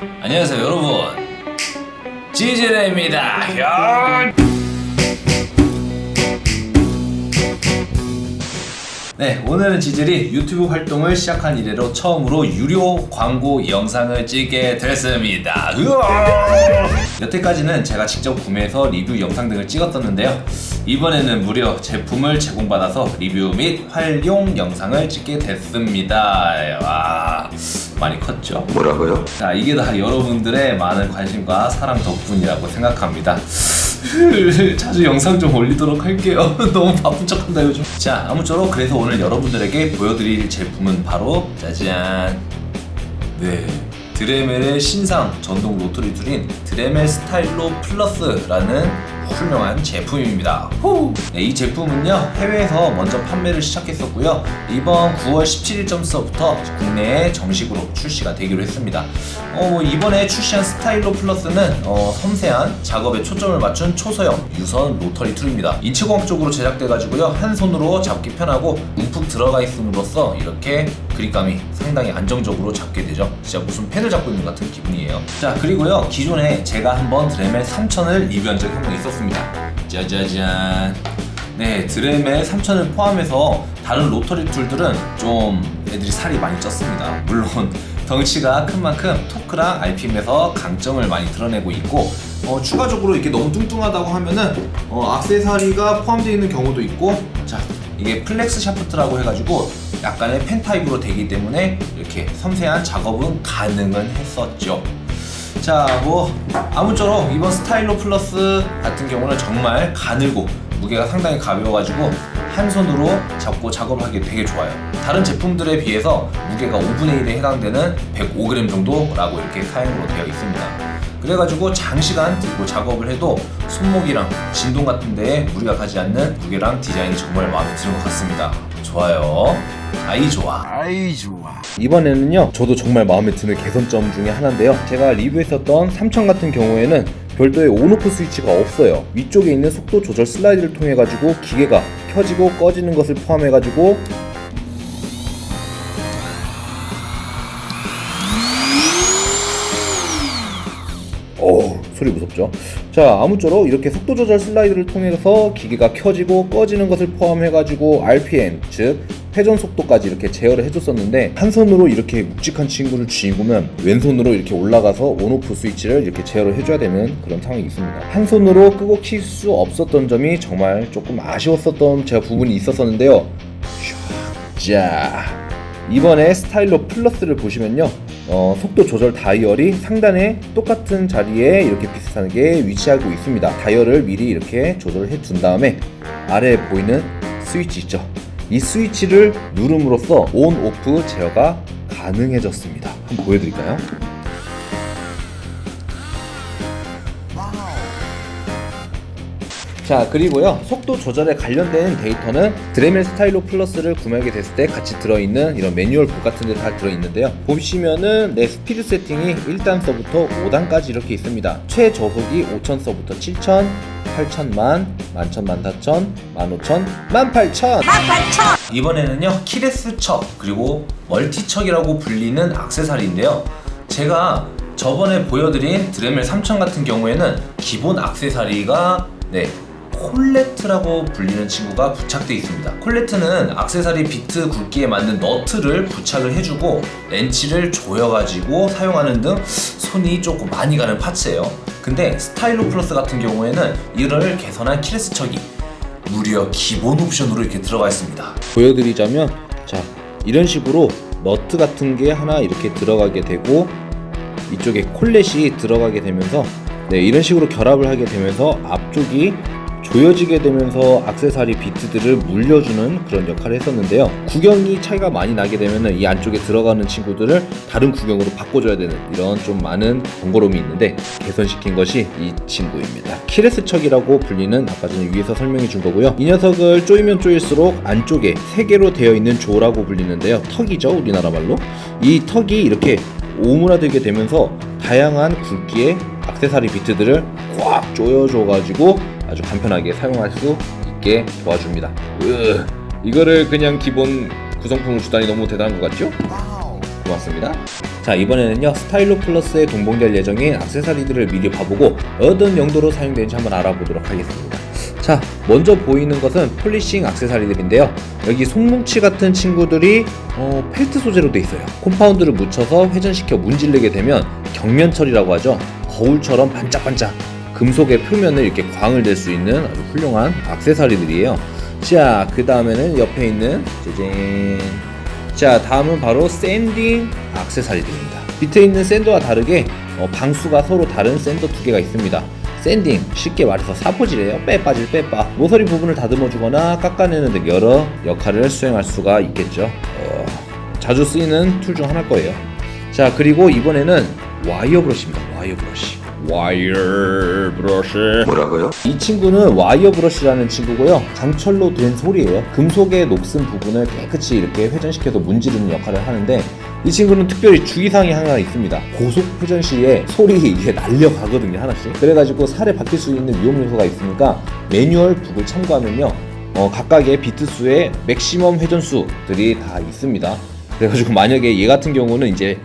안녕하세요 여러분. 지지레입니다 네 오늘은 지질이 유튜브 활동을 시작한 이래로 처음으로 유료 광고 영상을 찍게 됐습니다 으아! 여태까지는 제가 직접 구매해서 리뷰 영상 등을 찍었었는데요 이번에는 무려 제품을 제공받아서 리뷰 및 활용 영상을 찍게 됐습니다 와 많이 컸죠? 뭐라고요? 자, 이게 다 여러분들의 많은 관심과 사랑 덕분이라고 생각합니다. 자주 영상 좀 올리도록 할게요. 너무 바쁜 척한다 요즘. 자, 아무쪼록 그래서 오늘 여러분들에게 보여드릴 제품은 바로 짜잔. 네. 드레멜의 신상 전동 로터리 툴인 드레멜 스타일로 플러스라는 훌륭한 제품입니다. 후! 네, 이 제품은요 해외에서 먼저 판매를 시작했었고요 이번 9월 17일쯤서부터 국내에 정식으로 출시가 되기로 했습니다. 어, 뭐 이번에 출시한 스타일로 플러스는 어, 섬세한 작업에 초점을 맞춘 초소형 유선 로터리 툴입니다. 인체공학 쪽으로 제작돼가지고요 한 손으로 잡기 편하고 움푹 들어가 있음으로써 이렇게 그립감이 상당히 안정적으로 잡게 되죠. 진짜 무슨 펜을 잡고 있는 것 같은 기분이에요. 자 그리고요 기존에 제가 한번 드레멜 3000을 리뷰한 적이 한 번 있었습니다. 짜자잔. 네 드레멜 3000을 포함해서 다른 로터리 툴들은 좀 애들이 살이 많이 쪘습니다. 물론 덩치가 큰 만큼 토크랑 RPM에서 강점을 많이 드러내고 있고 어, 추가적으로 이렇게 너무 뚱뚱하다고 하면은 어, 악세사리가 포함되어 있는 경우도 있고 자 이게 플렉스 샤프트라고 해가지고 약간의 펜 타입으로 되기 때문에 이렇게 섬세한 작업은 가능은 했었죠. 자, 뭐 아무쪼록 이번 스타일로 플러스 같은 경우는 정말 가늘고 무게가 상당히 가벼워가지고 한 손으로 잡고 작업을 하기 되게 좋아요. 다른 제품들에 비해서 무게가 5분의 1에 해당되는 105g 정도라고 이렇게 사용으로 되어 있습니다. 그래가지고 장시간 들고 작업을 해도 손목이랑 진동 같은 데에 무리가 가지 않는 무게랑 디자인이 정말 마음에 드는 것 같습니다. 좋아요. 아이 좋아. 아이 좋아. 이번에는요 저도 정말 마음에 드는 개선점 중에 하나인데요 제가 리뷰했었던 3000 같은 경우에는 별도의 온오프 스위치가 없어요 위쪽에 있는 속도 조절 슬라이드를 통해 가지고 기계가 켜지고 꺼지는 것을 포함해 가지고 소리 무섭죠. 자 아무쪼록 이렇게 속도 조절 슬라이드를 통해서 기계가 켜지고 꺼지는 것을 포함해 가지고 RPM 즉 회전 속도까지 이렇게 제어를 해줬었는데 한 손으로 이렇게 묵직한 친구를 쥐고면 왼손으로 이렇게 올라가서 온오프 스위치를 이렇게 제어를 해줘야 되는 그런 상황이 있습니다. 한 손으로 끄고 킬 수 없었던 점이 정말 조금 아쉬웠었던 제가 부분이 있었었는데요. 자 이번에 스타일로 플러스를 보시면요 어, 속도 조절 다이얼이 상단에 똑같은 자리에 이렇게 비슷하게 위치하고 있습니다. 다이얼을 미리 이렇게 조절해 둔 다음에 아래에 보이는 스위치 있죠? 이 스위치를 누름으로써 온 오프 제어가 가능해졌습니다. 한번 보여드릴까요? 자 그리고요 속도 조절에 관련된 데이터는 드레멜 스타일로 플러스를 구매하게 됐을 때 같이 들어있는 이런 매뉴얼 북 같은 데다 들어있는데요. 보시면은 내 스피드 세팅이 1단서부터 5단까지 이렇게 있습니다. 최저속이 5000서부터 7000 8000만, 11000만, 4000, 15000, 18000 이번에는요 키레스 척 그리고 멀티 척이라고 불리는 악세사리인데요. 제가 저번에 보여드린 드레멜 3000 같은 경우에는 기본 악세사리가 네 콜레트라고 불리는 친구가 부착되어 있습니다. 콜레트는 악세사리 비트 굵기에 맞는 너트를 부착을 해주고 렌치를 조여가지고 사용하는 등 손이 조금 많이 가는 파츠예요. 근데 스타일로 플러스 같은 경우에는 이를 개선한 키레스 척이 무려 기본 옵션으로 이렇게 들어가 있습니다. 보여드리자면 자 이런 식으로 너트 같은 게 하나 이렇게 들어가게 되고 이쪽에 콜렛이 들어가게 되면서 네 이런 식으로 결합을 하게 되면서 앞쪽이 조여지게 되면서 악세사리 비트들을 물려주는 그런 역할을 했었는데요. 구경이 차이가 많이 나게 되면 이 안쪽에 들어가는 친구들을 다른 구경으로 바꿔줘야 되는 이런 좀 많은 번거로움이 있는데 개선시킨 것이 이 친구입니다. 키레스 척이라고 불리는 아까 전에 위에서 설명해 준 거고요. 이 녀석을 조이면 조일수록 안쪽에 세 개로 되어 있는 조라고 불리는데요. 턱이죠 우리나라 말로. 이 턱이 이렇게 오므라들게 되면서 다양한 굵기의 악세사리 비트들을 꽉 조여줘가지고 아주 간편하게 사용할 수 있게 도와줍니다. 으, 이거를 그냥 기본 구성품을 주다니 너무 대단한 것 같죠? 고맙습니다. 자 이번에는요 스타일로 플러스에 동봉될 예정인 액세서리들을 미리 봐보고 어떤 용도로 사용되는지 한번 알아보도록 하겠습니다. 자 먼저 보이는 것은 폴리싱 액세서리들인데요. 여기 손뭉치 같은 친구들이 어, 펠트 소재로 돼 있어요. 콤파운드를 묻혀서 회전시켜 문질르게 되면 경면철이라고 하죠. 거울처럼 반짝반짝 금속의 표면을 이렇게 광을 댈수 있는 아주 훌륭한 액세서리들이에요. 자, 그 다음에는 옆에 있는 짜잔. 자, 다음은 바로 샌딩 액세서리들입니다. 밑에 있는 샌드와 다르게 어, 방수가 서로 다른 샌더 두 개가 있습니다. 샌딩, 쉽게 말해서 사포질이에요. 빼 빠질 빼 빠. 모서리 부분을 다듬어 주거나 깎아내는 등 여러 역할을 수행할 수가 있겠죠. 어, 자주 쓰이는 툴 중 하나일 거예요. 자, 그리고 이번에는 와이어 브러쉬입니다. 와이어 브러쉬. 와이어 브러쉬. 뭐라고요? 이 친구는 와이어 브러쉬라는 친구고요. 강철로 된 솔이에요. 금속의 녹슨 부분을 깨끗이 이렇게 회전시켜서 문지르는 역할을 하는데 이 친구는 특별히 주의사항이 하나 있습니다. 고속 회전 시에 솔이 이게 날려가거든요, 하나씩. 그래가지고 살에 박힐 수 있는 위험 요소가 있으니까 매뉴얼 북을 참고하면요. 어, 각각의 비트 수의 맥시멈 회전 수들이 다 있습니다. 그래가지고 만약에 얘 같은 경우는 이제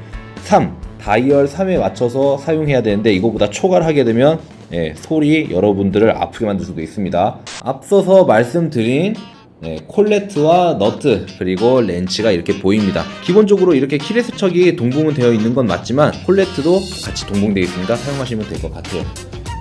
3 다이얼 3에 맞춰서 사용해야 되는데 이거보다 초과를 하게 되면 예, 솔이 여러분들을 아프게 만들 수도 있습니다. 앞서서 말씀드린 네, 콜레트와 너트 그리고 렌치가 이렇게 보입니다. 기본적으로 이렇게 키레스척이 동봉은 되어 있는 건 맞지만 콜레트도 같이 동봉되어 있으니까 사용하시면 될 것 같아요.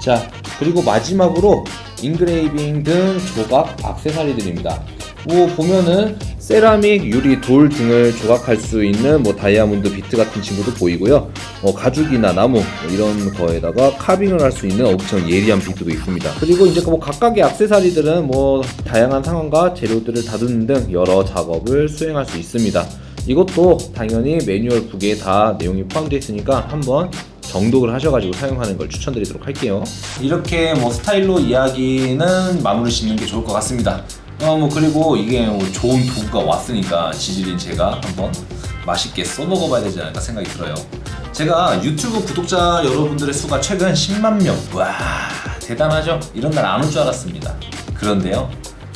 자 그리고 마지막으로 인그레이빙 등 조각 악세사리들입니다. 뭐 보면은 세라믹, 유리, 돌 등을 조각할 수 있는 뭐 다이아몬드 비트 같은 친구도 보이고요. 어, 가죽이나 나무 뭐 이런 거에다가 카빙을 할 수 있는 엄청 예리한 비트도 있습니다. 그리고 이제 뭐 각각의 악세사리들은 뭐 다양한 상황과 재료들을 다루는 등 여러 작업을 수행할 수 있습니다. 이것도 당연히 매뉴얼 북에 다 내용이 포함되어 있으니까 한번 정독을 하셔가지고 사용하는 걸 추천드리도록 할게요. 이렇게 뭐 스타일로 이야기는 마무리 짓는 게 좋을 것 같습니다. 어 뭐 그리고 이게 뭐 좋은 도구가 왔으니까 지질인 제가 한번 맛있게 써먹어봐야 되지 않을까 생각이 들어요. 제가 유튜브 구독자 여러분들의 수가 최근 10만 명. 와 대단하죠? 이런 날 안 올 줄 알았습니다. 그런데요,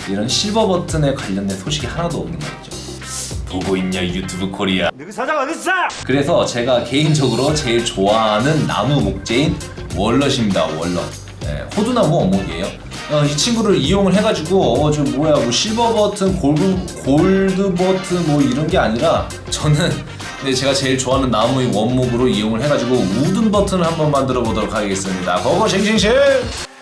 이런 실버 버튼에 관련된 소식이 하나도 없는 거죠. 보고 있냐 유튜브 코리아. 너그 사장 어딨어? 그래서 제가 개인적으로 제일 좋아하는 나무 목재인 월넛입니다. 월넛. 네, 호두나무 어묵이에요. 어, 이 친구를 이용을 해가지고 어, 저 뭐야 뭐 실버 버튼, 골드 골드 버튼 뭐 이런 게 아니라 저는 네, 제가 제일 좋아하는 나무의 원목으로 이용을 해가지고 우든 버튼을 한번 만들어 보도록 하겠습니다. 고고 싱싱싱.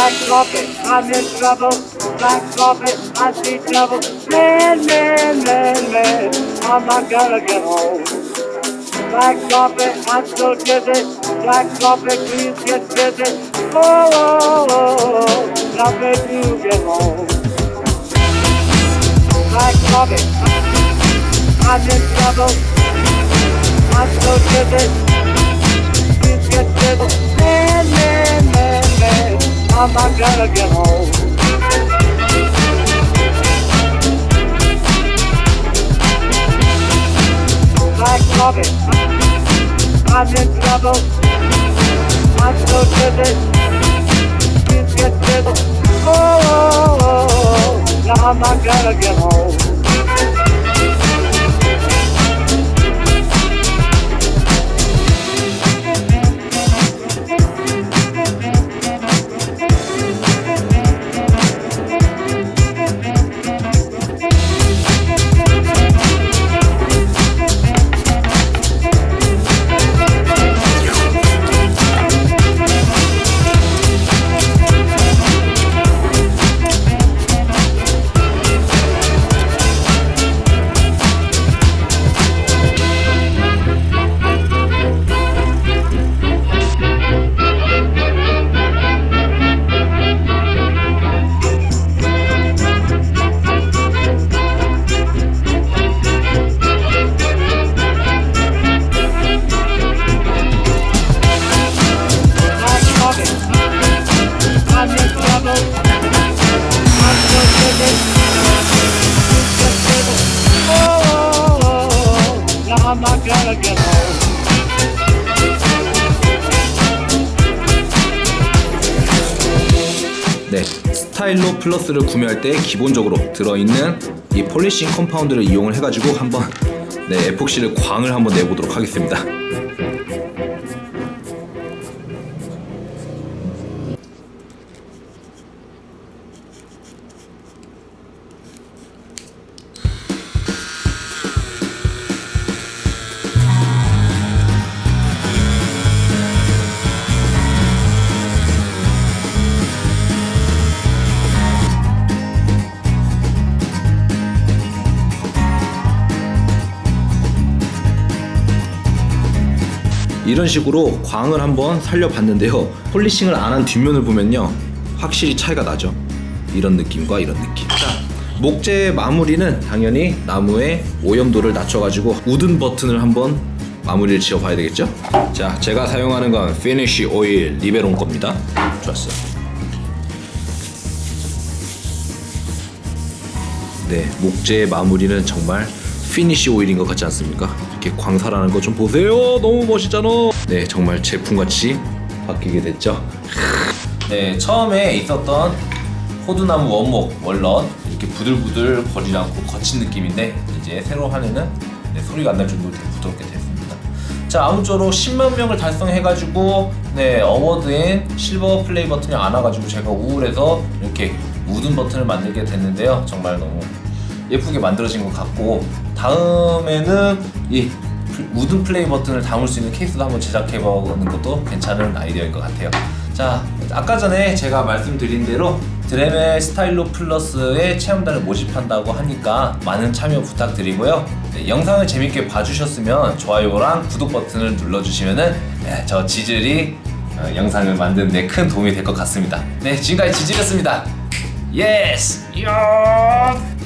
Black coffee, I'm in trouble. Black coffee, I see trouble. Man, man, man, man, I'm not gonna get home. Black coffee, I'm so dizzy. Black coffee, please get busy. Oh, oh, oh, oh, baby, you get home. Black coffee, I'm in trouble. I'm so dizzy. Mom, I gotta get home. Black Robin, I'm in trouble. I'm so driven. Please get driven. Oh, oh, oh, oh. Mom, I gotta get home. 스타일로 플러스를 구매할 때 기본적으로 들어있는 이 폴리싱 컴파운드를 이용을 해가지고 한번 네, 에폭시를 광을 한번 내보도록 하겠습니다. 이런 식으로 광을 한번 살려봤는데요. 폴리싱을 안 한 뒷면을 보면요. 확실히 차이가 나죠. 이런 느낌과 이런 느낌. 자, 목재 마무리는 당연히 나무의 오염도를 낮춰가지고 우든 버튼을 한번 마무리를 지어봐야 되겠죠? 자, 제가 사용하는 건 피니쉬 오일 리베론 겁니다. 좋았어. 네, 목재의 마무리는 정말 피니쉬 오일인 것 같지 않습니까? 이렇게 광살하는 거 좀 보세요. 너무 멋있잖아. 네, 정말 제품같이 바뀌게 됐죠. 네, 처음에 있었던 호두나무 원목 월넛 이렇게 부들부들 거리지 않고 거친 느낌인데 이제 새로 하면은 네, 소리가 안 날 정도로 부드럽게 됐습니다. 자 아무쪼록 10만 명을 달성해가지고 네 어워드인 실버 플레이 버튼이 안 와가지고 제가 우울해서 이렇게 우든 버튼을 만들게 됐는데요. 정말 너무 예쁘게 만들어진 것 같고 다음에는 이 플- 우든 플레이 버튼을 담을 수 있는 케이스도 한번 제작해보는 것도 괜찮은 아이디어인 것 같아요. 자, 아까 전에 제가 말씀드린 대로 드레멜 스타일로 플러스의 체험단을 모집한다고 하니까 많은 참여 부탁드리고요. 네, 영상을 재밌게 봐주셨으면 좋아요랑 구독 버튼을 눌러주시면은 네, 저 지질이 어, 영상을 만드는 데 큰 도움이 될 것 같습니다. 네, 지금까지 지질이었습니다. 예스! 요!